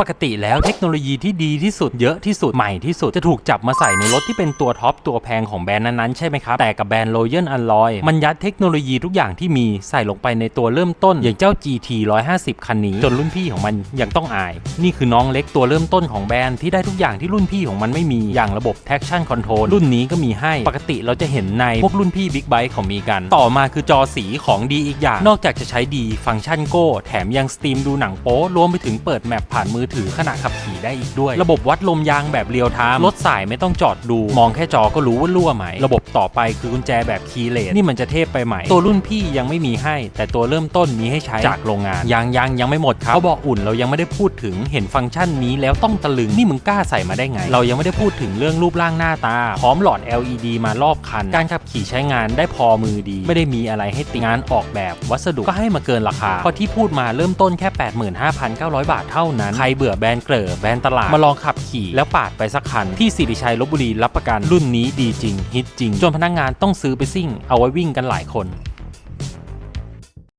ปกติแล้วเทคโนโลยีที่ดีที่สุดเยอะที่สุดใหม่ที่สุดจะถูกจับมาใส่ในรถที่เป็นตัวท็อปตัวแพงของแบรนด์นั้นๆใช่ไหมครับ แต่กับแบรนด์ Royal Alloy มันยัดเทคโนโลยีทุกอย่างที่มีใส่ลงไปในตัวเริ่มต้น อย่างเจ้า GT 150 คันนี้ จนรุ่นพี่ของมันยังต้องอาย นี่คือน้องเล็กตัวเริ่มต้นของแบรนด์ที่ได้ทุกอย่างที่รุ่นพี่ของมันไม่มีอย่างระบบ traction control รุ่นนี้ก็มีให้ปกติเราจะเห็นในพวกรุ่นพี่บิ๊กไบค์เขามีกัน ต่อมาคือจอสีของดีอีกอย่าง นอกจากจะใช้ดีฟังก์ชันโก้แถมยังสตรีมดูหนังโป๊รวมไปถึงเปิดแมปผ่านมือถือขณะขับขี่ได้อีกด้วย ระบบวัดลมยางแบบเรียลไทม์รถสายไม่ต้องจอดดู มองแค่จอก็รู้ว่ารั่วไหม ระบบต่อไปคือกุญแจแบบคีย์เลสนี่มันจะเทพไปไหม ตัวรุ่นพี่ยังไม่มีให้ แต่ตัวเริ่มต้นมีให้ใช้จากโรงงานยังยังยังไม่หมดครับเขาบอกอุ่นเรายังไม่ได้พูดถึงเห็นฟังก์ชันนี้แล้วต้องตะลึงนี่มึงกล้าใส่มาได้ไง เรายังไม่ได้พูดถึงเรื่องรูปร่างหน้าตา พร้อมหลอด LED มารอบคัน การขับขี่ใช้งานได้พอมือดี ไม่ได้มีอะไรให้ติงานออกแบบวัสดุก็ให้มาเกินราคาพราะที่พูดมาเริ่มต้นแค่ 85,900 บาทเท่านั้นใครเบื่อแบรนด์เกลอแบรนด์ตลาด มาลองขับขี่ แล้วปาดไปสักคัน ที่สิริชัยลบบุรีรับประกันรุ่นนี้ดีจริง ฮิตจริง จนพนักงานต้องซื้อไปซิ่ง เอาไว้วิ่งกันหลายคน